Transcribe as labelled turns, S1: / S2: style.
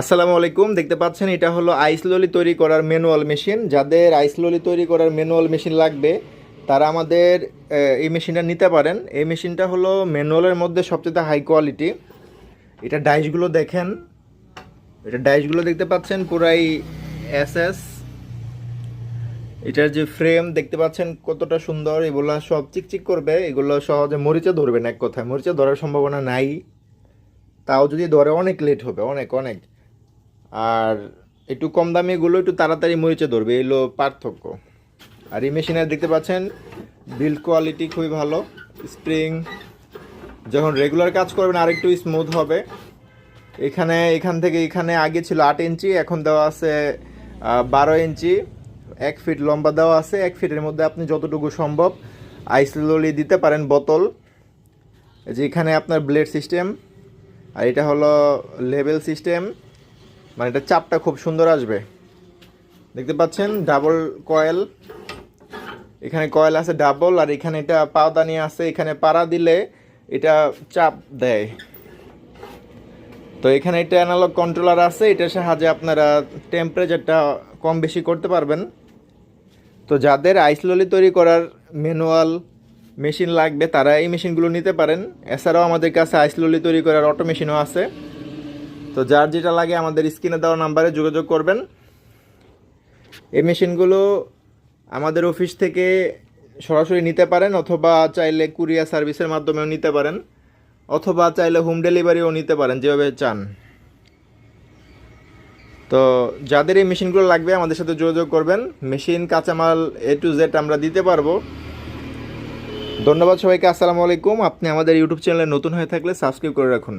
S1: আসসালামু আলাইকুম, দেখতে পাচ্ছেন এটা হলো আইস ললি তৈরি করার ম্যানুয়াল মেশিন। যাদের আইস ললি তৈরি করার ম্যানুয়াল মেশিন লাগবে, তারা আমাদের এই মেশিনটা নিতে পারেন। এই মেশিনটা হলো ম্যানুয়ালের মধ্যে সবচেয়ে হাই কোয়ালিটি এটা ডাইসগুলো দেখেন। এটা ডাইসগুলো দেখতে পাচ্ছেন, পুরাই এস এস এটার যে ফ্রেম দেখতে পাচ্ছেন কতটা সুন্দর, এগুলো সব চিকচিক করবে। এগুলো সহজে মরিচে ধরবেন এক কথায়। মরিচে ধরার সম্ভাবনা নাই। তাও যদি ধরে অনেক লেট হবে, অনেক অনেক। আর একটু কম দামিগুলো একটু তাড়াতাড়ি মরিচে ধরবে এগুলো পার্থক্য। আর এই মেশিনে দেখতে পাচ্ছেন বিল্ড কোয়ালিটি খুবই ভালো স্প্রিং যখন রেগুলার কাজ করবেন আরেকটু স্মুথ হবে। এখানে, এখান থেকে, এখানে আগে ছিল আট ইঞ্চি, এখন দেওয়া আছে বারো ইঞ্চি। এক ফিট লম্বা দেওয়া আছে, এক ফিটের মধ্যে আপনি যতটুকু সম্ভব আইসললি দিতে পারেন বোতল। যে এখানে আপনার ব্লেড সিস্টেম আর এটা হলো লেভেল সিস্টেম মানে এটা চাপটা খুব সুন্দর আসবে। দেখতে পাচ্ছেন ডাবল কয়েল এখানে কয়েল আছে ডাবল আর এখানে এটা পাওদানি আছে। এখানে পাড়া দিলে এটা চাপ দেয়। তো এখানে একটা অ্যানালগ কন্ট্রোলার আছে, এটার সাহায্যে আপনারা টেম্পারেচারটা কম বেশি করতে পারবেন। তো যাদের আইসললি তৈরি করার ম্যানুয়াল মেশিন লাগবে, তারা এই মেশিনগুলো নিতে পারেন। এছাড়াও আমাদের কাছে আইসললি তৈরি করার অটো মেশিনও আছে। তো যার যেটা লাগে আমাদের স্ক্রিনে দেওয়া নাম্বারে যোগাযোগ করবেন। এই মেশিনগুলো আমাদের অফিস থেকে সরাসরি নিতে পারেন অথবা চাইলে কুরিয়ার সার্ভিসের মাধ্যমেও নিতে পারেন, অথবা চাইলে হোম ডেলিভারিও নিতে পারেন যেভাবে চান। তো যাদের এই মেশিনগুলো লাগবে আমাদের সাথে যোগাযোগ করবেন। মেশিন, কাঁচামাল এ টু জেড আমরা দিতে পারব। ধন্যবাদ সবাইকে, আসসালামু আলাইকুম। আপনি আমাদের ইউটিউব চ্যানেলে নতুন হয়ে থাকলে সাবস্ক্রাইব করে রাখুন।